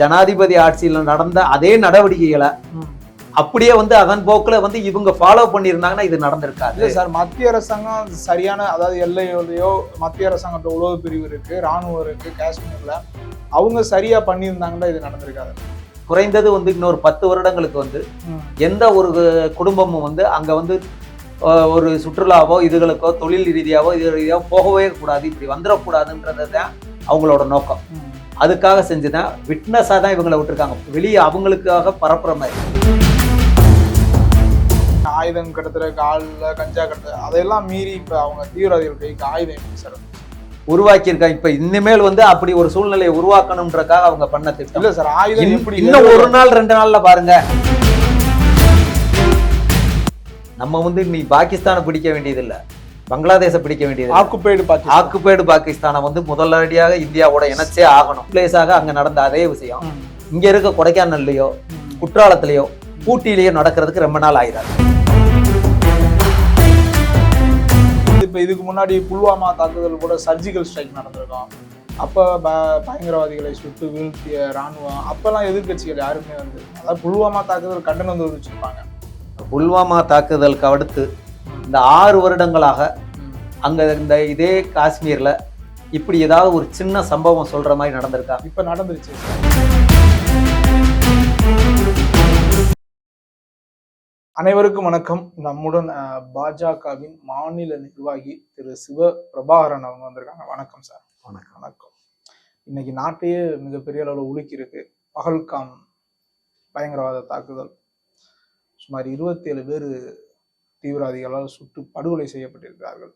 ஜனாதிபதி ஆட்சியில நடந்த அதே நடவடிக்கைகளை. அப்படியே வந்து அதன் போக்குல வந்து இவங்க ஃபாலோ பண்ணியிருந்தாங்கன்னா இது நடந்திருக்காது சார் மத்திய அரசாங்கம் சரியான அதாவது எல்லையோடையோ மத்திய அரசாங்கத்தோட உளவு பிரிவு இருக்கு ராணுவம் இருக்கு காஷ்மீர்ல அவங்க சரியா பண்ணியிருந்தாங்கன்னா இது நடந்திருக்காது குறைந்தது வந்து இன்னொரு பத்து வருடங்களுக்கு வந்து. எந்த ஒரு குடும்பமும் வந்து அங்க வந்து ஒரு சுற்றுலாவோ இதுகளுக்கோ தொழில் ரீதியாவோ இது ரீதியாவோ போகவே கூடாது இப்படி வந்துடக்கூடாதுன்றது தான் அவங்களோட நோக்கம். அதுக்காக செஞ்சுதான் விட்னஸாக தான் இவங்களை விட்டுருக்காங்க. வெளியே அவங்களுக்காக பரப்புற மாதிரி. ஆயுதம் கடத்துற காலில் கஞ்சா கடத்துற அதையெல்லாம் மீறி இப்ப அவங்க தீவிரவாதிகள் கைக்கு ஆயுதம் எப்படி சார். உருவாக்கியிருக்காங்க. இப்ப இனிமேல் வந்து அப்படி ஒரு சூழ்நிலையை உருவாக்கணுன்றக்காக அவங்க பண்ண திட்டம். இல்ல சார் ஆயுதம் இன்னும் எப்படி இன்னும் ஒரு நாள் ரெண்டு நாள்ல பாருங்க. நம்ம வந்து நீ பாகிஸ்தானை பிடிக்க வேண்டியதில்ல. பங்களாதேஷை பிடிக்க வேண்டியது ஆக்குப்பைடு பாக்கி ஆக்குபைடு பாகிஸ்தானை வந்து முதலடியாக இந்தியாவோட இணைச்சே ஆகணும். பிளேஸாக அங்க நடந்த அதே விஷயம். இங்க இருக்க கொடைக்கானல்லையோ குற்றாலத்திலேயோ ஊட்டியிலேயோ நடக்கிறதுக்கு ரொம்ப நாள் ஆயிடாது இப்ப இதுக்கு முன்னாடி புல்வாமா தாக்குதல் கூட சர்ஜிக்கல் ஸ்ட்ரைக் நடந்திருக்கும். அப்ப ப- பயங்கரவாதிகளை சுட்டு வீழ்த்திய ராணுவம் அப்பெல்லாம் எதிர்க்கட்சிகள் யாருமே வந்து அதாவது புல்வாமா தாக்குதல் கண்டனம் தெரிவிச்சிருப்பாங்க. புல்வாமா தாக்குதலுக்கு அடுத்து இந்த ஆறு வருடங்களாக அங்க இந்த இதே காஷ்மீர்ல இப்படி ஏதாவது ஒரு சின்ன சம்பவம் சொல்ற மாதிரி நடந்திருக்கா? இப்ப நடந்துருச்சு. அனைவருக்கும் வணக்கம். நம்முடன் பாஜகவின் மாநில நிர்வாகி திரு. சிவ பிரபாகரன் அவங்க வந்திருக்காங்க. வணக்கம் சார். வணக்கம். வணக்கம். இன்னைக்கு நாட்டையே மிகப்பெரிய அளவில் உலுக்கி இருக்கு. பகல்காம் பயங்கரவாத தாக்குதல். சுமார் இருபத்தி ஏழு பேர் தீவிரவாதிகளால் சுட்டு படுகொலை செய்யப்பட்டிருக்கிறார்கள்.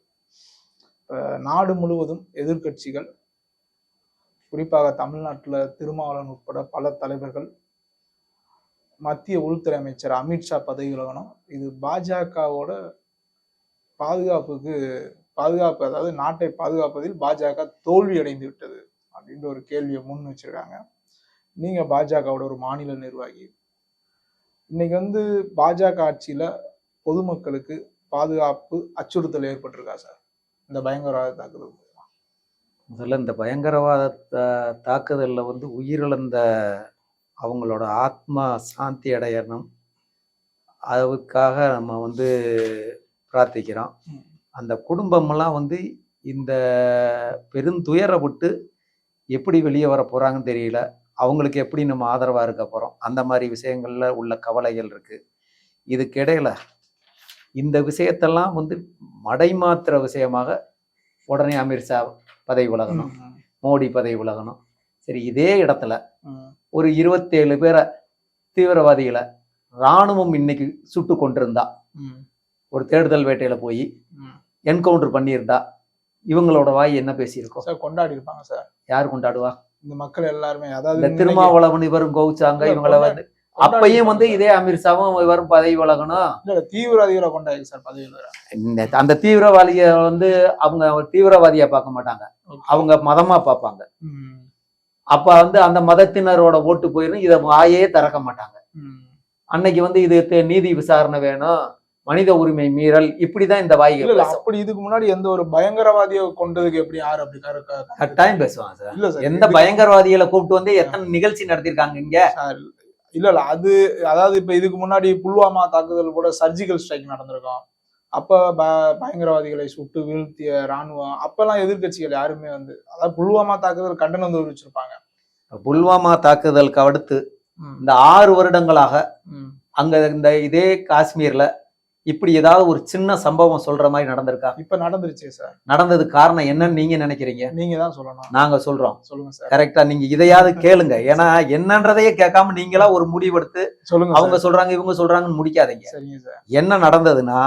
நாடு முழுவதும் எதிர்க்கட்சிகள் குறிப்பாக தமிழ்நாட்டில் திருமாவளவன் உட்பட பல தலைவர்கள் மத்திய உள்துறை அமைச்சர் அமித்ஷா பதவி விலகணும். இது பாஜகவோட பாதுகாப்புக்கு பாதுகாப்பு அதாவது நாட்டை பாதுகாப்பதில் பாஜக தோல்வி அடைந்து விட்டது அப்படின்ற ஒரு கேள்வியை முன் வச்சிருக்காங்க. நீங்கள் பாஜகவோட ஒரு மாநில நிர்வாகி. இன்னைக்கு வந்து பாஜக ஆட்சியில் பொதுமக்களுக்கு பாதுகாப்பு அச்சுறுத்தல் ஏற்பட்டிருக்கா சார்? இந்த பயங்கரவாத தாக்குதல் முதல்ல இந்த பயங்கரவாத தாக்குதல்ல வந்து உயிரிழந்த அவங்களோட ஆத்மா சாந்தி அடையணும். அதுக்காக நம்ம வந்து பிரார்த்திக்கிறோம். அந்த குடும்பமெல்லாம் வந்து இந்த பெருந்துயரை விட்டு எப்படி வெளியே வர போறாங்கன்னு தெரியல. அவங்களுக்கு எப்படி நம்ம ஆதரவா இருக்க போறோம்? அந்த மாதிரி விஷயங்கள்ல உள்ள கவலைகள் இருக்கு. இதுக்கு இடையில இந்த விஷயத்தெல்லாம் வந்து மடைமாத்துற விஷயமாக உடனே அமித்ஷா பதவி விலகணும். ம், மோடி பதவி விலகணும். சரி இதே இடத்துல ஒரு இருபத்தேழு பேரை தீவிரவாதிகளை ராணுவம் இன்னைக்கு சுட்டு கொண்டிருந்தா ஒரு தேடுதல் வேட்டையில போய். என்கவுண்டர் பண்ணியிருந்தா இவங்களோட வாய் என்ன பேசியிருக்கோம் சார் கொண்டாடி இருப்பாங்க சார். யார் கொண்டாடுவா? இந்த மக்கள் எல்லாருமே அதாவது திருமாவளவன் இவரும் கோவிச்சாங்க இவங்கள வந்து அப்பயும் வந்து இதே அமித்ஷாவும் இவரும் பதவி விலகணும். தீவிரவாதிகளை கொண்டாடி சார் வர இந்த அந்த தீவிரவாதிய வந்து அவங்க தீவிரவாதியா பார்க்க மாட்டாங்க. அவங்க மதமா பார்ப்பாங்க. அப்ப வந்து அந்த மதத்தினரோட ஓட்டு போயிரும். இதை வாயே திறக்க மாட்டாங்க. அன்னைக்கு வந்து இது நீதி விசாரணை வேணும். மனித உரிமை மீறல். இப்படிதான் இந்த வாய்கள். அப்படி இதுக்கு முன்னாடி எந்த ஒரு பயங்கரவாதியை கொண்டதுக்கு எப்படி யாரு அப்படி கரு- க- கட்டாயம் பேசுவாங்க சார். எந்த பயங்கரவாதிகளை கூப்பிட்டு வந்து எத்தனை நிகழ்ச்சி நடத்திருக்காங்க இங்க? இல்ல இல்ல அது அதாவது இப்ப இதுக்கு முன்னாடி புல்வாமா தாக்குதல் கூட சர்ஜிக்கல் ஸ்ட்ரைக் நடந்திருக்கும். அப்ப பயங்கரவாதிகளை சுட்டு வீழ்த்திய ராணுவம் அப்பெல்லாம் எதிர்க்கட்சிகள் யாருமே வந்து அதாவது புல்வாமா தாக்குதல் கண்டனம் தெரிவிச்சிருப்பாங்க புல்வாமா தாக்குதலுக்கு அடுத்து இந்த ஆறு வருடங்களாக. அங்க இந்த இதே காஷ்மீர்ல இப்படி ஏதாவது ஒரு சின்ன சம்பவம் சொல்ற மாதிரி நடந்திருக்கா? இப்ப நடந்துருச்சு சார். நடந்தது காரணம் என்னன்னு நீங்க நினைக்கிறீங்க? நீங்க தான் சொல்லணும். நாங்க சொல்றோம். சொல்லுங்க சார். கரெக்டா நீங்க இதையாவது கேளுங்க. ஏன்னா என்னன்றதையே கேட்காம நீங்களா ஒரு முடிவெடுத்து சொல்லுங்க அவங்க. சொல்றாங்க இவங்க சொல்றாங்கன்னு முடிக்காதீங்க. சரிங்க சார். என்ன நடந்ததுன்னா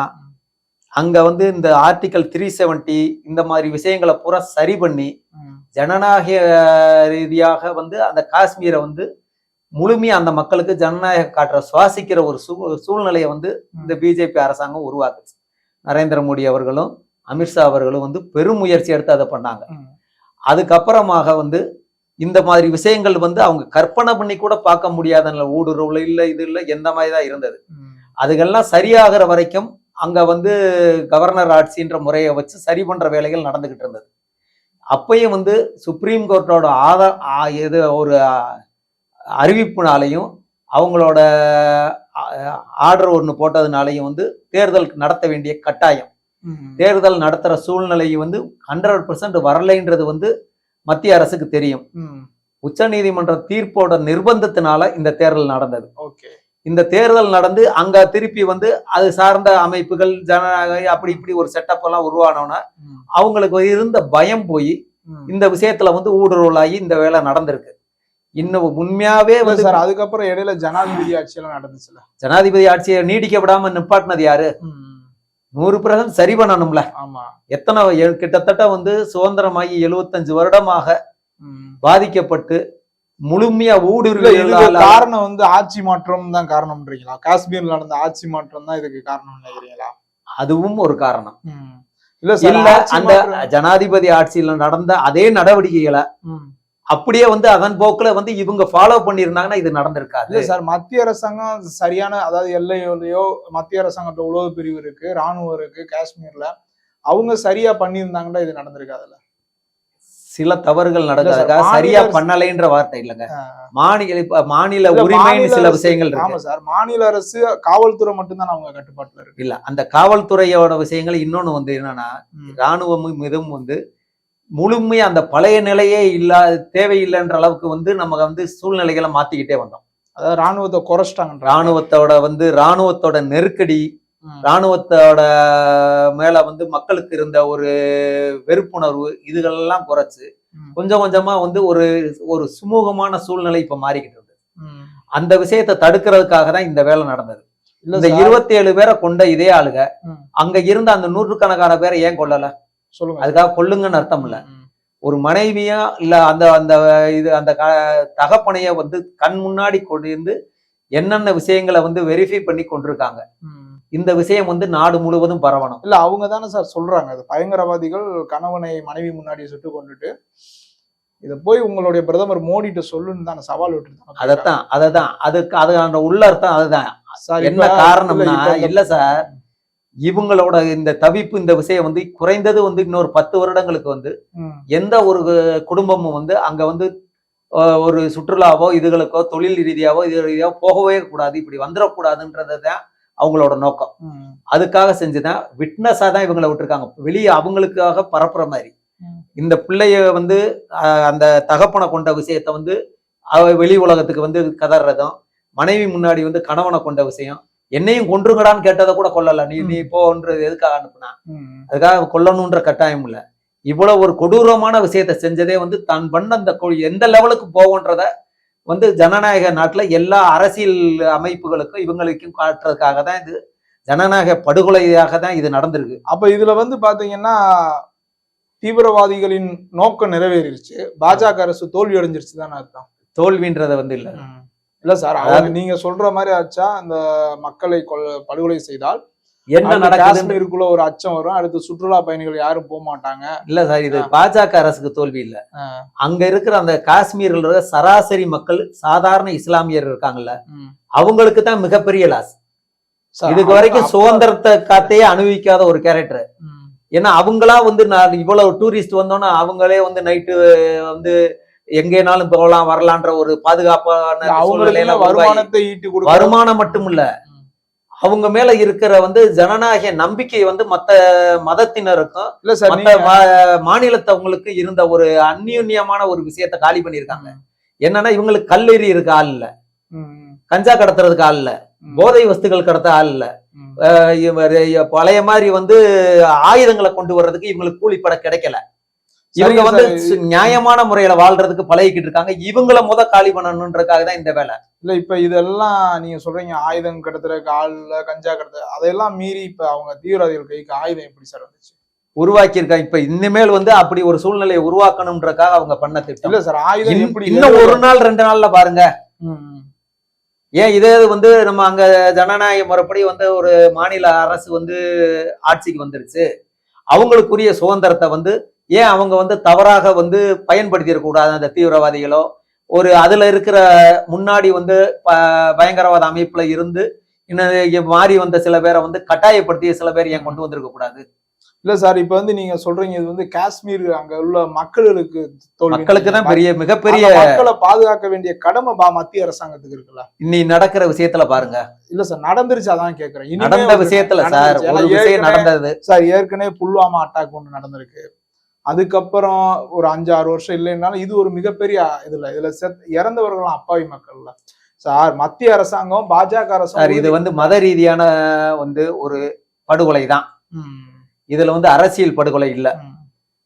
அங்க வந்து இந்த ஆர்டிகல் த்ரீ செவன்டி இந்த மாதிரி விஷயங்களை பூரா சரி பண்ணி ஜனநாயக ரீதியாக வந்து அந்த காஷ்மீரை வந்து முழுமையா அந்த மக்களுக்கு ஜனநாயக காற்ற சுவாசிக்கிற ஒரு சூ சூழ்நிலையை வந்து இந்த பிஜேபி அரசாங்கம் உருவாக்குச்சு நரேந்திர மோடி அவர்களும் அமித்ஷா அவர்களும் வந்து பெரும் முயற்சி எடுத்து அதை பண்ணாங்க. அதுக்கப்புறமாக வந்து இந்த மாதிரி விஷயங்கள் வந்து அவங்க கற்பனை பண்ணி கூட பார்க்க முடியாத. ஊடுருவல் இல்லை இது இல்லை எந்த மாதிரி தான் இருந்தது ம். அதுகெல்லாம் சரியாகிற வரைக்கும் அங்க வந்து கவர்னர் ஆட்சின்ற முறையை வச்சு சரி பண்ற வேலைகள் நடந்துகிட்டு இருந்தது அப்பயும் வந்து சுப்ரீம் கோர்ட்டோட ஆதா ஆ- இது ஒரு அறிவிப்புனாலையும் அவங்களோட ஆர்டர் ஒன்று போட்டதுனாலையும் வந்து தேர்தல் நடத்த வேண்டிய கட்டாயம். தேர்தல் நடத்துற சூழ்நிலை வந்து ஹண்ட்ரட் பர்சன்ட் வரலைன்றது வந்து மத்திய அரசுக்கு தெரியும் ம். உச்சநீதிமன்ற தீர்ப்போட நிர்பந்தத்தினால இந்த தேர்தல் நடந்தது ஓகே இந்த தேர்தல் நடந்து அங்க திருப்பி வந்து அது சார்ந்த அமைப்புகள் ஜனநாயக அப்படி இப்படி ஒரு செட்டப் எல்லாம் உருவானோன்னா. அவங்களுக்கு இருந்த பயம் போய். இந்த விஷயத்துல வந்து ஊடுருவலாகி இந்த வேலை நடந்திருக்கு இன்னும் உண்மையாவே வந்து சார் அதுக்கப்புறம் இடையில ஜனாதிபதி ஆட்சியெல்லாம் நடந்துச்சுல ஜனாதிபதி ஆட்சியை நீடிக்க விடாம நிப்பாட்டினது யாரு. நூறு பிரதம் சரி பண்ணணும்ல ஆமா எத்தனை கிட்டத்தட்ட வந்து சுதந்திரமாகி எழுபத்தஞ்சு வருடமாக. பாதிக்கப்பட்டு முழுமையா இல்ல ஊடுருவ இதுக்கு காரணம் வந்து ஆட்சி மாற்றம் தான் காரணம்ன்றீங்களா காஷ்மீர்ல நடந்த ஆட்சி மாற்றம் தான் இதுக்கு காரணம் நினைக்கிறீங்களா அதுவும் ஒரு காரணம். இல்ல இல்ல அந்த ஜனாதிபதி ஆட்சியில நடந்த அதே நடவடிக்கைகளை. அப்படியே வந்து அதன் போக்குல வந்து இவங்க ஃபாலோ பண்ணியிருந்தாங்கன்னா இது நடந்திருக்காது. இல்ல சார் மத்திய அரசாங்கம் சரியான அதாவது எல்லையோலயோ மத்திய அரசாங்கத்துல உளவு பிரிவு இருக்கு ராணுவம் இருக்கு காஷ்மீர்ல அவங்க சரியா பண்ணியிருந்தாங்கன்னா இது நடந்திருக்காதுல்ல. சில தவறுகள் நடக்காதுக்கா? சரியா பண்ணலைன்ற வார்த்தை இல்லைங்க. மாநில இப்ப மாநில உரிமைன்னு சில விஷயங்கள் இருக்கு. ஆமா சார் மாநில அரசு காவல்துறை மட்டும்தான் அவங்க கட்டுப்பாட்டுல இருக்கு. இல்ல அந்த காவல்துறையோட விஷயங்கள் இன்னொன்னு வந்து என்னன்னா. ராணுவமும் இதுவும் வந்து முழுமையா அந்த பழைய நிலையே இல்ல தேவையில்லைன்ற அளவுக்கு வந்து நம்ம வந்து சூழ்நிலைகளை மாத்திக்கிட்டே வந்தோம். அதாவது ராணுவத்தை குறைச்சிட்டாங்க ராணுவத்தோட வந்து ராணுவத்தோட நெருக்கடி ராணுவத்தோட மேல வந்து மக்களுக்கு இருந்த ஒரு வெறுப்புணர்வு இதுகளெல்லாம் குறைச்சு. கொஞ்சம் கொஞ்சமா வந்து ஒரு ஒரு சுமூகமான சூழ்நிலை இப்ப மாறிக்கிட்டு இருக்கு. அந்த விஷயத்தை தடுக்கிறதுக்காக தான் இந்த வேலை நடந்தது. இந்த இருபத்தி ஏழு பேரை கொண்ட இதே ஆளுக. அங்க இருந்த அந்த நூற்றுக்கணக்கான பேரை ஏன் கொல்லல? சொல்லுங்க. அதுக்காக கொல்லுங்கன்னு அர்த்தம் இல்ல. ஒரு மனைவியா இல்ல அந்த அந்த இது அந்த தகப்பனைய வந்து கண் முன்னாடி கொண்டு இருந்து என்னென்ன விஷயங்களை வந்து வெரிஃபை பண்ணி கொண்டிருக்காங்க. இந்த விஷயம் வந்து நாடு முழுவதும் பரவணும். இல்ல அவங்க தானே சார் சொல்றாங்க. அது பயங்கரவாதிகள் கணவனை மனைவி முன்னாடி சுட்டு கொண்டுட்டு இத போய் உங்களுடைய பிரதமர் மோடிட்ட சொல்லுன்னு தானே சவால் விட்டுருந்தாங்க அதத்தான் அததான் அதுக்கு அது அந்த உள்ள அர்த்தம் அதுதான் என்ன காரணம்னா இல்ல சார். இவங்களோட இந்த தவிப்பு இந்த விஷயம் வந்து குறைந்தது வந்து இன்னொரு பத்து வருடங்களுக்கு வந்து. எந்த ஒரு குடும்பமும் வந்து அங்க வந்து ஒரு சுற்றுலாவோ இதுகளுக்கோ தொழில் ரீதியாவோ இது ரீதியாவோ போகவே கூடாது இப்படி வந்துடக்கூடாதுன்றது தான் அவங்களோட நோக்கம். அதுக்காக செஞ்சுதான் விட்னஸா தான் இவங்களை விட்டுருக்காங்க வெளியே அவங்களுக்காக பரப்புற மாதிரி. இந்த பிள்ளைய வந்து அந்த தகப்பனை கொண்ட விஷயத்த வந்து வெளி உலகத்துக்கு வந்து கதறதும் மனைவி முன்னாடி வந்து கணவனை கொண்ட விஷயம் என்னையும் கொன்றுங்கடான்னு கேட்டதை கூட கொல்லல. நீ நீ போன்றது எதுக்காக அனுப்புனா. அதுக்காக கொல்லணுன்ற கட்டாயம் இல்ல. இவ்வளவு ஒரு கொடூரமான விஷயத்த செஞ்சதே வந்து தான் பண்ண அந்த எந்த லெவலுக்கு போகுன்றத வந்து ஜனநாயக நாட்டுல எல்லா அரசியல் அமைப்புகளுக்கும் இவங்களுக்கும் காட்டுறதுக்காக தான் இது ஜனநாயக படுகொலையாக தான் இது நடந்திருக்கு. அப்ப இதுல வந்து பாத்தீங்கன்னா தீவிரவாதிகளின் நோக்கம் நிறைவேறிடுச்சு பாஜக அரசு தோல்வி அடைஞ்சிருச்சு தானே அர்த்தம். தோல்வின்றத வந்து இல்ல. இல்ல சார் அதாவது- நீங்க சொல்ற மாதிரி ஆச்சா அந்த மக்களை கொல்- படுகொலை செய்தால் என்ன அடுத்து நடக்குது காஷ்மீருக்குள்ள ஒரு அச்சம் வரும் அடுத்து சுற்றுலா பயணிகள் யாரும் போக மாட்டாங்க இல்ல சார் இது பாஜக அரசுக்கு தோல்வி இல்ல. அங்க இருக்கிற அந்த காஷ்மீர்ல சராசரி மக்கள் சாதாரண இஸ்லாமியர் இருக்காங்கல்ல. அவங்களுக்கு தான் மிகப்பெரிய லாஸ் இதுக்கு வரைக்கும் சுதந்திரத்தை காத்தையே அனுபவிக்காத ஒரு கேரக்டர். ஏன்னா அவங்களா வந்து நான் இவ்வளவு டூரிஸ்ட் வந்தோன்னா அவங்களே வந்து நைட்டு வந்து எங்கேனாலும் போகலாம் வரலான்ற ஒரு பாதுகாப்பான சூழ்நிலையில வருமானத்தை ஈட்டி கொடுக்க வருமானம் மட்டும் இல்ல. அவங்க மேல இருக்கிற வந்து ஜனநாயக நம்பிக்கை வந்து மத்த மதத்தினருக்கும் இல்ல சார் மாநிலத்தவங்களுக்கு இருந்த ஒரு அந்யூன்யமான ஒரு விஷயத்த காலி பண்ணியிருக்காங்க. என்னன்னா இவங்களுக்கு கல்லெறி இருக்க ஆள் இல்ல. கஞ்சா கடத்துறதுக்கு ஆள் இல்ல. போதை வஸ்துகள் கடத்த ஆள் இல்ல. பழைய மாதிரி வந்து ஆயுதங்களை கொண்டு வர்றதுக்கு இவங்களுக்கு கூலிப்பட கிடைக்கல. இவங்க வந்து நியாயமான முறையில வாழ்றதுக்கு பழகிக்கிட்டு இருக்காங்க. இவங்கள முத காலி பண்ணணுன்றதுக்காக தான் இந்த வேலை. இல்ல இப்ப இதெல்லாம் நீங்க சொல்றீங்க ஆயுதம் கடத்துறதுக்கு ஆள் இல்ல கஞ்சா கடத்த அதையெல்லாம் மீறி இப்ப அவங்க தீவிரவாதிகள் கைக்கு ஆயுதம் எப்படி சார் வந்துச்சு? உருவாக்கி இருக்காங்க இப்ப இனிமேல் வந்து அப்படி ஒரு சூழ்நிலையை உருவாக்கணும்ன்றதுக்காக அவங்க பண்ண திட்டம். இல்ல சார் ஆயுதம் எப்படி இன்னும் ஒரு நாள் ரெண்டு நாள்ல பாருங்க. ஏன் இது வந்து நம்ம அங்க ஜனநாயக முறைப்படி வந்து ஒரு மாநில அரசு வந்து ஆட்சிக்கு வந்துருச்சு. அவங்களுக்குரிய சுதந்திரத்தை வந்து ஏன் அவங்க வந்து தவறாக வந்து பயன்படுத்திட கூடாது அந்த தீவிரவாதிகளோ? ஒரு அதுல இருக்கிற முன்னாடி வந்து பயங்கரவாத அமைப்புல இருந்து இன்னும் மாறி வந்த சில பேரை வந்து கட்டாயப்படுத்திய சில பேர் ஏன் கொண்டு வந்திருக்க கூடாது இல்ல சார் இப்ப வந்து நீங்க சொல்றீங்க இது வந்து காஷ்மீர் அங்க உள்ள மக்களுக்கு மக்களுக்கு தான் பெரிய மிகப்பெரிய மக்களை பாதுகாக்க வேண்டிய கடமை பா மத்திய அரசாங்கத்துக்கு இருக்குல்ல? இன்னி நடக்கிற விஷயத்துல பாருங்க. இல்ல சார் நடந்துருச்சு அதான் கேக்குறேன். நடந்த விஷயத்துல சார். ஒரு விஷயம் நடந்தது. சார் ஏற்கனவே புல்வாமா அட்டாக் ஒன்று நடந்திருக்கு. அதுக்கப்புறம் ஒரு அஞ்சு ஆறு வருஷம் இல்லைன்னாலும் இது ஒரு மிகப்பெரிய இதுல இதுல செத் இறந்தவர்களும் அப்பாவி மக்கள்ல. சார் மத்திய அரசாங்கம் பாஜக அரசாங்கம் இது வந்து மத ரீதியான வந்து ஒரு படுகொலை தான். இதுல வந்து அரசியல் படுகொலை இல்ல.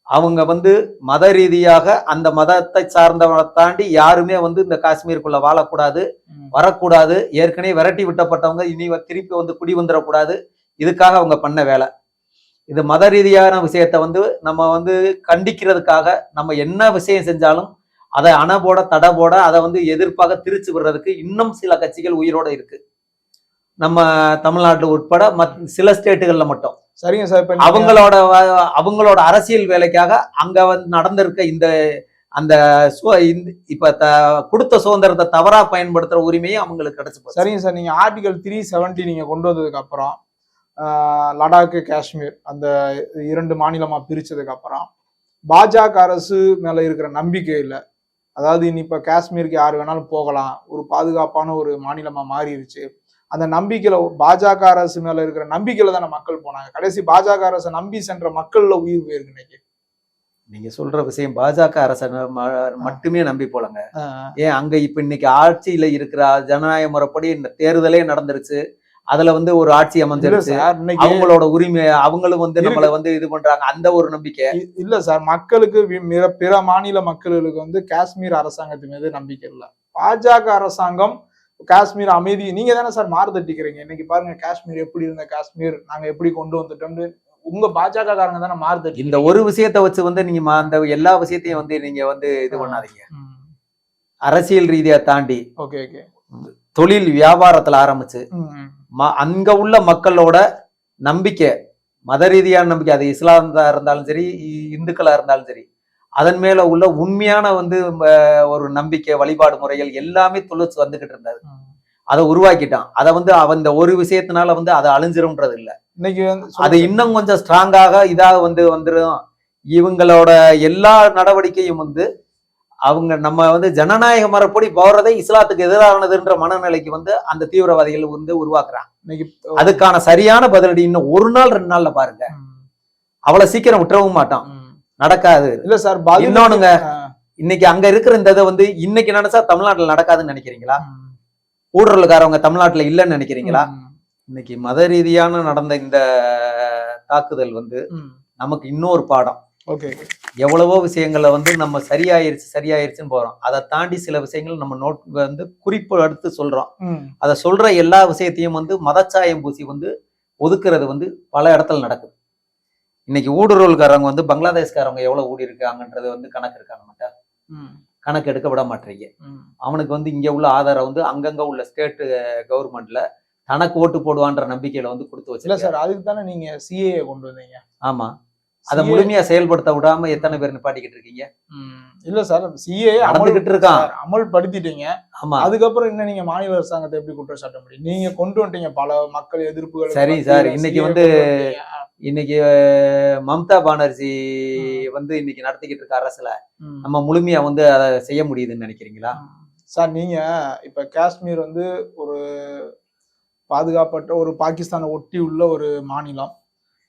அவங்க வந்து மத ரீதியாக அந்த மதத்தை சார்ந்தவனை தாண்டி யாருமே வந்து இந்த காஷ்மீருக்குள்ள வாழக்கூடாது. வரக்கூடாது. ஏற்கனவே விரட்டி விட்டப்பட்டவங்க இனி திருப்பி வந்து குடி வந்துடக்கூடாது இதுக்காக அவங்க பண்ண வேலை. இது மத ரீதியான விஷயத்த வந்து நம்ம வந்து கண்டிக்கிறதுக்காக நம்ம என்ன விஷயம் செஞ்சாலும் அதை அணபோட தடபோட அதை வந்து எதிர்ப்பாக திருச்சி விடுறதுக்கு இன்னும் சில கட்சிகள் உயிரோட இருக்கு நம்ம தமிழ்நாட்டில் உட்பட மத் சில ஸ்டேட்டுகள்ல மட்டும் சரிங்க சார் அவங்களோட அவங்களோட அரசியல் வேலைக்காக அங்க வந்து நடந்திருக்க இந்த அந்த சு- இந்த- இப்ப த- கொடுத்த சுதந்திரத்தை தவறா பயன்படுத்துற உரிமையும் அவங்களுக்கு கிடைச்சு. சரிங்க சார் நீங்க ஆர்டிகல் த்ரீ செவன்டி நீங்க கொண்டு வந்ததுக்கு அப்புறம் ஆஹ், லடாக்கு காஷ்மீர் அந்த இரண்டு மாநிலமா பிரிச்சதுக்கு அப்புறம் பாஜக அரசு மேல இருக்கிற நம்பிக்கை இல்ல. அதாவது இனி இப்ப காஷ்மீருக்கு யார் வேணாலும் போகலாம். ஒரு பாதுகாப்பான ஒரு மாநிலமா மாறிடுச்சு அந்த நம்பிக்கையில பாஜக அரசு மேல இருக்கிற நம்பிக்கையில தானே மக்கள் போனாங்க. கடைசி பாஜக அரசை நம்பி சென்ற மக்கள்ல உயிர் போயிருக்கு இன்னைக்கு. நீங்க சொல்ற விஷயம் பாஜக அரசை மட்டுமே நம்பி போலங்க. ஏன் அங்க இப்ப இன்னைக்கு ஆட்சியில இருக்கிற ஜனநாயக முறைப்படி இந்த தேர்தலே நடந்துருச்சு. அதுல வந்து ஒரு ஆட்சி அமைஞ்சிருச்சு அவங்களோட உரிமை அவங்களும் வந்து. நம்மள வந்து இது பண்றாங்க. அந்த ஒரு நம்பிக்கை. இல்ல சார் மக்களுக்கு பிற மாநில மக்களுக்கு வந்து காஷ்மீர் அரசாங்கத்து மீது நம்பிக்கை இல்ல. பாஜக அரசாங்கம் காஷ்மீர் அமைதி நீங்க தானே சார் மாறுதட்டிக்கிறீங்க இன்னைக்கு பாருங்க காஷ்மீர் எப்படி இருந்த காஷ்மீர் நாங்க எப்படி கொண்டு வந்துட்டோம்னு உங்க பாஜக காரங்க தானே மாறுதட்டி இந்த ஒரு விஷயத்தை வச்சு வந்து நீங்க அந்த எல்லா விஷயத்தையும் வந்து நீங்க வந்து இது பண்ணாதீங்க. அரசியல் ரீதியா தாண்டி. Okay okay. தொழில் வியாபாரத்துல ஆரம்பிச்சு அங்க உள்ள மக்களோட நம்பிக்கை மத ரீதியான நம்பிக்கை அது இஸ்லாமா இருந்தாலும் சரி இந்துக்களா இருந்தாலும் சரி அதன் மேல உள்ள உண்மையான வந்து ஒரு நம்பிக்கை வழிபாடு முறைகள் எல்லாமே துளிச்சு வந்துகிட்டு இருந்தது. அதை உருவாக்கிட்டான். அதை வந்து அவன் இந்த ஒரு விஷயத்தினால வந்து அதை அழிஞ்சிரும்ன்றது இல்ல. இன்னைக்கு அது இன்னும் கொஞ்சம் ஸ்ட்ராங்காக இதாக வந்து வந்துடும் இவங்களோட எல்லா நடவடிக்கையும் வந்து அவங்க நம்ம வந்து ஜனநாயக மரப்படி போறதை இஸ்லாத்துக்கு எதிரானதுன்ற மனநிலைக்கு வந்து அந்த தீவிரவாதிகள் வந்து உருவாக்குறாங்க. அதுக்கான சரியான பதிலடி இன்னும் ஒரு நாள் ரெண்டு நாள்ல பாருங்க. அவ்வளவு சீக்கிரம் விட்டுறவும் மாட்டான். நடக்காது இல்ல சார் இன்னொன்னுங்க இன்னைக்கு அங்க இருக்கிற இந்த இதை வந்து இன்னைக்கு நினைச்சா தமிழ்நாட்டுல நடக்காதுன்னு நினைக்கிறீங்களா? ம், ஊடுருவல்காரவங்க தமிழ்நாட்டுல இல்லைன்னு நினைக்கிறீங்களா? இன்னைக்கு மத ரீதியான நடந்த இந்த தாக்குதல் வந்து. நமக்கு இன்னொரு பாடம். ஓகே எவ்வளவோ விஷயங்கள்ல வந்து நம்ம சரியாயிருச்சு சரியாயிருச்சுன்னு போறோம். அதை தாண்டி சில விஷயங்கள் நம்ம நோட் வந்து குறிப்பு எடுத்து சொல்றோம். அதை சொல்ற எல்லா விஷயத்தையும் வந்து மதச்சாயம் பூசி வந்து ஒதுக்குறது வந்து பல இடத்துல நடக்குது. இன்னைக்கு ஊடுருவல்காரங்க வந்து பங்களாதேஷ்காரங்க எவ்வளவு ஊடி இருக்காங்கன்றது வந்து கணக்கு இருக்காங்க மாட்டா? ம், கணக்கு எடுக்க விட மாட்டீங்க. அவனுக்கு வந்து இங்க உள்ள ஆதாரம் வந்து அங்கங்க உள்ள ஸ்டேட் கவர்மெண்ட்ல தனக்கு ஓட்டு போடுவான்ற நம்பிக்கையில வந்து கொடுத்து இல்ல வச்சு சார் அதுக்கு தானே நீங்க சிஏ கொண்டு வந்தீங்க? ஆமா. அதை முழுமையா செயல்படுத்த விடாம எத்தனை பேர் நிப்பாட்டிக்கிட்டு இருக்கீங்க. இல்ல சார் சிஏ நடந்துகிட்டு இருக்கான் அமல்படுத்திட்டீங்க ஆமா அதுக்கப்புறம் இன்னும் நீங்க மாநில அரசாங்கத்தை எப்படி குற்றம் சாட்ட முடியும் நீங்க கொண்டு வந்துட்டீங்க பல மக்கள் எதிர்ப்புகள் சரி சார், இன்னைக்கு வந்து. இன்னைக்கு மம்தா பானர்ஜி. வந்து இன்னைக்கு நடத்திக்கிட்டு இருக்க அரசுல. நம்ம முழுமையா வந்து அதை செய்ய முடியுதுன்னு நினைக்கிறீங்களா சார் நீங்க இப்ப காஷ்மீர் வந்து ஒரு பாதுகாப்பற்ற ஒரு பாகிஸ்தானை ஒட்டி உள்ள ஒரு மாநிலம்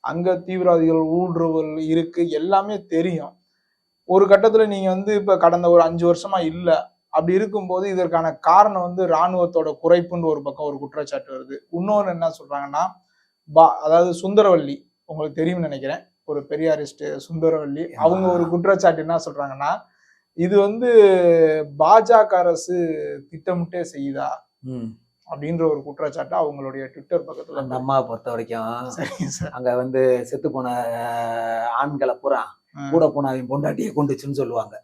அங்க தீவிரவாதிகள் ஊடுருவல் இருக்கு எல்லாமே தெரியும். ஒரு கட்டத்துல நீங்க வந்து இப்ப கடந்த ஒரு அஞ்சு வருஷமா இல்ல அப்படி இருக்கும்போது இதற்கான காரணம் வந்து ராணுவத்தோட குறைப்புன்னு ஒரு பக்கம் ஒரு குற்றச்சாட்டு வருது. இன்னொன்னு என்ன சொல்றாங்கன்னா பா அதாவது சுந்தரவல்லி உங்களுக்கு தெரியும்னு நினைக்கிறேன். ஒரு பெரியாரிஸ்ட் சுந்தரவல்லி அவங்க ஒரு குற்றச்சாட்டு என்ன சொல்றாங்கன்னா இது வந்து பாஜக அரசு திட்டமிட்டே செய்யுதா? ம். அப்படின்ற ஒரு குற்றச்சாட்டு அவங்களுடைய ட்விட்டர் பக்கத்துல அந்த அம்மாவை பொறுத்த வரைக்கும் சரிங்க சார். அங்க வந்து செத்து போன ஆண்களை பூரா ம், கூட போன அவங்க பொண்டாட்டியை கொண்டுச்சுன்னு சொல்லுவாங்க.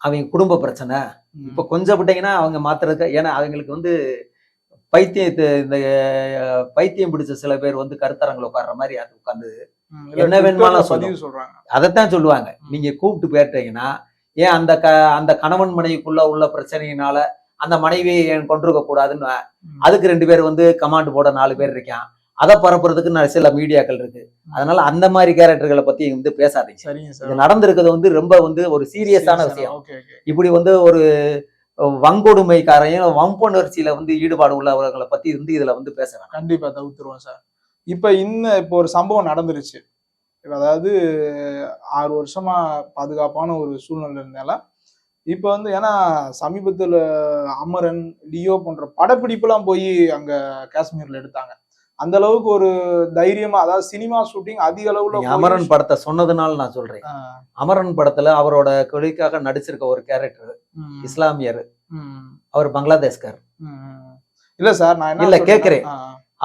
அவங்க குடும்ப பிரச்சனை. இப்ப கொஞ்சம் விட்டீங்கன்னா அவங்க மாத்துறதுக்கு ஏன்னா அவங்களுக்கு வந்து பைத்தியத்து இந்த பைத்தியம் பிடிச்ச சில பேர் வந்து கருத்தரங்களை உட்கார்ற மாதிரி அது உட்காந்து என்ன சொல்லும். பதிவு சொல்றாங்க. அதைத்தான் சொல்லுவாங்க. நீங்க கூப்பிட்டு போயிட்டீங்கன்னா ஏன் அந்த க அந்த கணவன் மனைவிக்குள்ள உள்ள பிரச்சனையினால அந்த மனைவியை ஏன் கொண்டிருக்க கூடாதுன்னு. அதுக்கு ரெண்டு பேர் வந்து கமாண்ட் போட நாலு பேர் இருக்கான். அதை பரப்புறதுக்கு நான் சில மீடியாக்கள் இருக்கு. அதனால அந்த மாதிரி கேரக்டர்களை பத்தி வந்து பேசாதீங்க. சரிங்க இது நடந்திருக்கிறது வந்து ரொம்ப வந்து ஒரு சீரியஸான விஷயம். இப்படி வந்து ஒரு வங்கொடுமைக்காரையும் வம்புணர்ச்சியில வந்து ஈடுபாடு உள்ளவர்களை பத்தி வந்து இதுல வந்து பேச வேணாம். கண்டிப்பா தவிர்த்துருவோம் சார். இப்ப இன்ன இப்போ ஒரு சம்பவம் நடந்துருச்சு. அதாவது ஆறு வருஷமா பாதுகாப்பான ஒரு சூழ்நிலை இருந்தால இப்ப வந்து ஏன்னா சமீபத்துல அமரன் லியோ போன்ற படப்பிடிப்புலாம் போய் அங்க காஷ்மீர்ல எடுத்தாங்க. அந்த அளவுக்கு ஒரு தைரியமா அதாவது சினிமா ஷூட்டிங் அதிக அளவுல அமரன் படத்தை சொன்னதுனால நான் சொல்றேன். அமரன் படத்துல அவரோட கொலைக்காக நடிச்சிருக்க ஒரு கேரக்டர் இஸ்லாமியர். அவர் பங்களாதேஷ்கார். இல்ல சார் நான் இல்ல, கேக்குறேன்.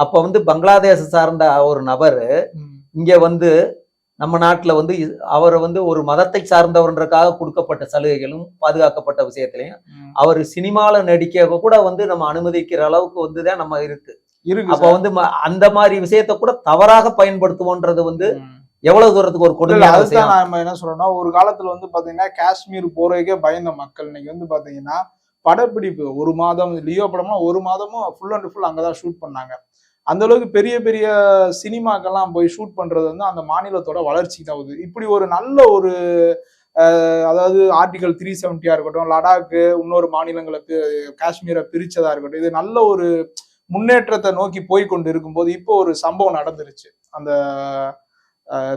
அப்ப வந்து பங்களாதேஷ் சார்ந்த ஒரு நபர் இங்க வந்து நம்ம நாட்டுல வந்து அவர் வந்து ஒரு மதத்தை சார்ந்தவர்ன்றக்காக கொடுக்கப்பட்ட சலுகைகளும் பாதுகாக்கப்பட்ட விஷயத்திலையும். அவர் சினிமால நடிக்க கூட வந்து நம்ம அனுமதிக்கிற அளவுக்கு வந்து தான் நம்ம இருக்கு அப்ப. வந்து அந்த மாதிரி விஷயத்த கூட தவறாக பயன்படுத்துவோன்றது வந்து. எவ்வளவு தூரத்துக்கு ஒரு கொடுமையான விஷயம் நாம என்ன சொல்றோம்னா ஒரு காலத்துல வந்து பாத்தீங்கன்னா காஷ்மீர் போறதுக்கே பயந்த மக்கள் இன்னைக்கு வந்து பாத்தீங்கன்னா படப்பிடிப்பு ஒரு மாதம் லியோ படம்லாம் ஒரு மாதமும் ஃபுல் அண்ட் ஃபுல் அங்கதான் ஷூட் பண்ணாங்க அந்த அளவுக்கு பெரிய பெரிய சினிமாக்கெல்லாம் போய் ஷூட் பண்றது வந்து அந்த மாநிலத்தோட வளர்ச்சி தான் உதவுது. இப்படி ஒரு நல்ல ஒரு அதாவது ஆர்டிகல் த்ரீ செவன்ட்டியா இருக்கட்டும் லடாக்கு இன்னொரு மாநிலங்களை காஷ்மீரை பிரிச்சதா இருக்கட்டும் இது நல்ல ஒரு முன்னேற்றத்தை நோக்கி போய் கொண்டு இருக்கும்போது இப்போ ஒரு சம்பவம் நடந்துருச்சு அந்த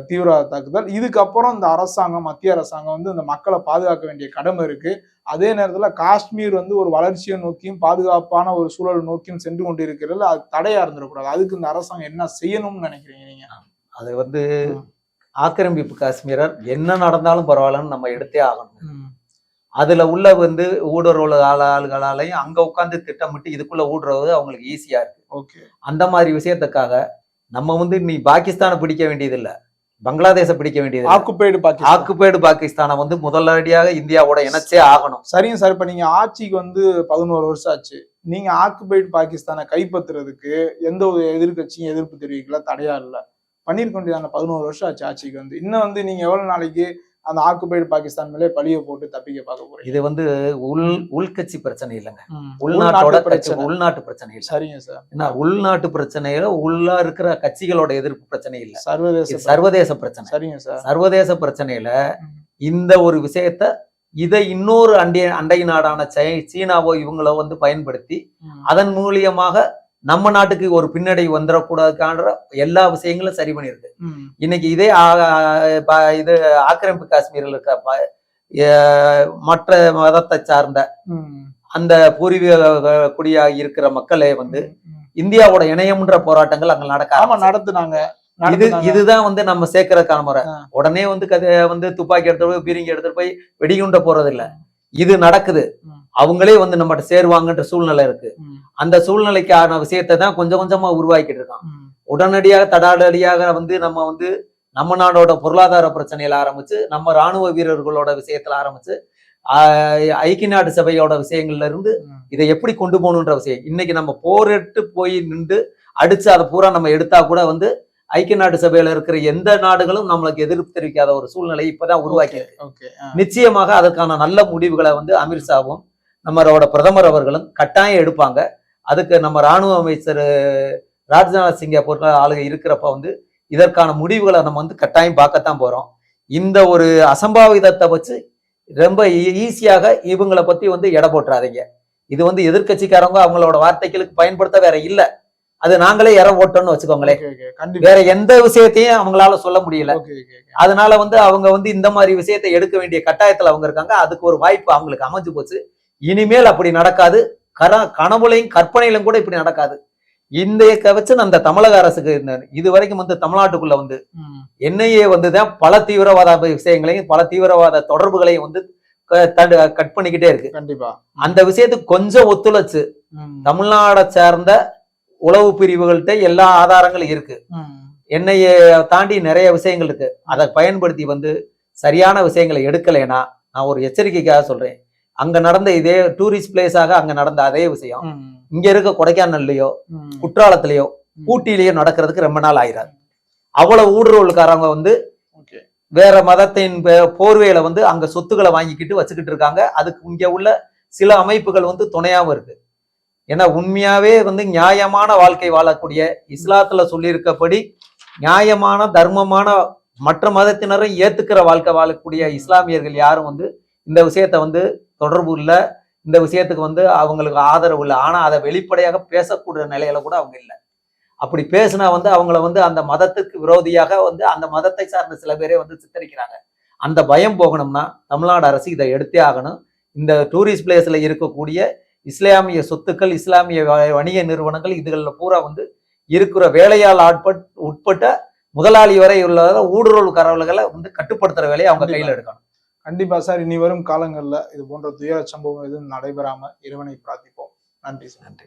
தீவிரவாத தாக்குதல் இதுக்கப்புறம் இந்த அரசாங்கம் மத்திய அரசாங்கம் வந்து இந்த மக்களை பாதுகாக்க வேண்டிய கடமை இருக்கு. அதே நேரத்துல காஷ்மீர் வந்து ஒரு வளர்ச்சியை நோக்கியும் பாதுகாப்பான ஒரு சூழல் நோக்கியும் சென்று கொண்டிருக்கிறது அது தடையா இருந்துடக்கூடாது. அதுக்கு இந்த அரசாங்கம் என்ன செய்யணும்னு நினைக்கிறீங்க நீங்க? அது வந்து. ஆக்கிரமிப்பு காஷ்மீரர். என்ன நடந்தாலும் பரவாயில்லன்னு நம்ம எடுத்தே ஆகணும். அதுல உள்ள வந்து ஊடுருவல் ஆள ஆளுகளாலையும் அங்க உட்கார்ந்து திட்டமிட்டு இதுக்குள்ள ஊடுருவது அவங்களுக்கு ஈஸியா இருக்கு. ஓகே. அந்த மாதிரி விஷயத்துக்காக நம்ம வந்து நீ பாகிஸ்தானை பிடிக்க வேண்டியது இல்ல பங்களாதேஷை பிடிக்க வேண்டியது இல்ல. ஆக்குபைடு பாகிஸ்தான். ஆக்குபைடு பாகிஸ்தானை வந்து முதலடியாக இந்தியாவோட இணைச்சே ஆகணும். சரிங்க சார் இப்ப நீங்க ஆட்சிக்கு வந்து பதினோரு வருஷம் ஆச்சு. நீங்க ஆக்குபைடு பாகிஸ்தானை கைப்பற்றுறதுக்கு எந்த ஒரு எதிர்க்கட்சியும் எதிர்ப்பு தெரிவிக்கல தடையா இல்ல. பண்ணிருக்க வேண்டியது பதினோரு வருஷம் ஆச்சு ஆட்சிக்கு வந்து. இன்னும் வந்து நீங்க எவ்வளவு நாளைக்கு அந்த ஆக்குபைடு பாகிஸ்தான் மேலே பழிய போட்டு தப்பிக்க பார்க்க போறீங்க. இது வந்து உள் உள்கட்சி பிரச்சனை இல்லைங்க. உள்நாட்டோட உள்நாட்டு பிரச்சனை. உள்நாட்டு பிரச்சனை இல்லை. சரிங்க சார். என்ன உள்நாட்டு பிரச்சனையில உள்ள இருக்கிற கட்சிகளோட எதிர்ப்பு பிரச்சனை இல்ல. சர்வதேச சர்வதேச பிரச்சனை. சரிங்க சார். சர்வதேச பிரச்சனையில. இந்த ஒரு விஷயத்த இதை இன்னொரு அண்டை அண்டை நாடான சீனாவோ இவங்களோ வந்து பயன்படுத்தி. அதன் மூலியமாக நம்ம நாட்டுக்கு ஒரு பின்னடைவு வந்துடக்கூடாதுக்கான எல்லா விஷயங்களும் சரி பண்ணியிருக்கு. இன்னைக்கு இதே இது ஆக்கிரமிப்பு காஷ்மீரில் இருக்க மற்ற மதத்தை சார்ந்த. அந்த பூர்வீக குடியா இருக்கிற மக்களே வந்து. இந்தியாவோட இணையம்ன்ற போராட்டங்கள் அங்க நடக்க. நடத்துனாங்க இது. இதுதான் வந்து நம்ம சேர்க்கறதுக்கான முறை. உடனே வந்து கதை வந்து துப்பாக்கி எடுத்துட்டு போய் பீரிங்கி எடுத்துட்டு போய் வெடிகுண்ட போறது இல்ல இது நடக்குது. அவங்களே வந்து நம்மகிட்ட சேருவாங்கன்ற சூழ்நிலை இருக்கு. அந்த சூழ்நிலைக்கான விஷயத்தை தான் கொஞ்சம் கொஞ்சமா உருவாக்கிட்டு இருக்கான். உடனடியாக தடாலடியாக வந்து நம்ம வந்து நம்ம நாடோட பொருளாதார பிரச்சனையில ஆரம்பிச்சு நம்ம ராணுவ வீரர்களோட விஷயத்துல ஆரம்பிச்சு ஐக்கிய நாடு சபையோட விஷயங்கள்ல இருந்து. இதை எப்படி கொண்டு போகணுன்ற விஷயம் இன்னைக்கு நம்ம போரிட்டு போய் நின்று அடிச்சு அதை பூரா நம்ம எடுத்தா கூட வந்து ஐக்கிய நாடு சபையில இருக்கிற எந்த நாடுகளும் நம்மளுக்கு எதிர்ப்பு தெரிவிக்காத ஒரு சூழ்நிலை இப்பதான் உருவாக்கி. நிச்சயமாக அதற்கான நல்ல முடிவுகளை வந்து அமித்ஷாவும் நம்மளோட பிரதமர் அவர்களும் கட்டாயம் எடுப்பாங்க. அதுக்கு நம்ம ராணுவ அமைச்சர் ராஜ்நாத் சிங்கை போன்ற ஆளுங்க இருக்கிறப்ப வந்து இதற்கான முடிவுகளை நம்ம வந்து கட்டாயம் பார்க்கத்தான் போறோம். இந்த ஒரு அசம்பாவிதத்தை வச்சு ரொம்ப ஈஸியாக இவங்களை பத்தி வந்து எடை போட்டுறாதீங்க. இது வந்து எதிர்க்கட்சிக்காரங்க அவங்களோட வார்த்தைகளுக்கு பயன்படுத்த வேற இல்ல. அது நாங்களே இற ஓட்டோம்னு வச்சுக்கோங்களேன். வேற எந்த விஷயத்தையும் அவங்களால சொல்ல முடியல. அதனால வந்து அவங்க வந்து இந்த மாதிரி விஷயத்தை எடுக்க வேண்டிய கட்டாயத்துல அவங்க இருக்காங்க. அதுக்கு ஒரு வாய்ப்பு அவங்களுக்கு அமைஞ்சு போச்சு. இனிமேல் அப்படி நடக்காது. கர கனவுலையும் கற்பனையிலும் கூட இப்படி நடக்காது. இந்த வச்சு அந்த தமிழக அரசுக்கு இது வரைக்கும் வந்து தமிழ்நாட்டுக்குள்ள வந்து. என்ஐஏ வந்துதான் பல தீவிரவாத விஷயங்களையும் பல தீவிரவாத தொடர்புகளையும் வந்து கட் பண்ணிக்கிட்டே இருக்கு. கண்டிப்பா. அந்த விஷயத்துக்கு கொஞ்சம் ஒத்துழைச்சு. தமிழ்நாடை சேர்ந்த உளவு பிரிவுகள்கிட்ட எல்லா ஆதாரங்களும் இருக்கு. என்ஐஏ தாண்டி நிறைய விஷயங்கள் இருக்கு. அதை பயன்படுத்தி வந்து சரியான விஷயங்களை எடுக்கலைன்னா நான் ஒரு எச்சரிக்கைக்காக சொல்றேன். அங்க நடந்த இதே டூரிஸ்ட் பிளேஸாக அங்க நடந்த அதே விஷயம். இங்க இருக்க கொடைக்கானல்லையோ. குற்றாலத்திலேயோ ம். ஊட்டியிலேயோ நடக்கிறதுக்கு ரொம்ப நாள் ஆயிராது அவ்வளவு ஊடுருவல்காரங்க வந்து. வேற மதத்தின் போர்வையில வந்து அங்க சொத்துக்களை வாங்கிக்கிட்டு வச்சுக்கிட்டு இருக்காங்க அதுக்கு இங்க உள்ள சில அமைப்புகள் வந்து துணையாவும் இருக்கு ஏன்னா உண்மையாவே வந்து நியாயமான வாழ்க்கை வாழக்கூடிய இஸ்லாத்துல சொல்லியிருக்கபடி நியாயமான தர்மமான மற்ற மதத்தினரும் ஏத்துக்கிற வாழ்க்கை வாழக்கூடிய இஸ்லாமியர்கள் யாரும் வந்து இந்த விஷயத்த வந்து தொடர்பு இல்லை. இந்த விஷயத்துக்கு வந்து அவங்களுக்கு ஆதரவு இல்லை. ஆனா அதை வெளிப்படையாக பேசக்கூடிய நிலையில கூட அவங்க இல்லை. அப்படி பேசினா வந்து அவங்கள வந்து அந்த மதத்துக்கு விரோதியாக வந்து அந்த மதத்தை சார்ந்த சில பேரே வந்து சித்தரிக்கிறாங்க. அந்த பயம் போகணும்னா தமிழ்நாடு அரசு இதை எடுத்தே ஆகணும். இந்த டூரிஸ்ட் பிளேஸ்ல இருக்கக்கூடிய இஸ்லாமிய சொத்துக்கள் இஸ்லாமிய வணிக நிறுவனங்கள் இதுகளில் பூரா வந்து இருக்கிற வேலையால் ஆட்பட் உட்பட்ட முதலாளி வரை உள்ள ஊடுருவல் கரவல்களை வந்து கட்டுப்படுத்துற வேலையை அவங்க கையில் எடுக்கணும். கண்டிப்பா சார் இனி வரும் காலங்கள்ல இது போன்ற துயர சம்பவம் எதுவும் நடைபெறாம இறைவனை பிரார்த்திப்போம். நன்றி சார். நன்றி.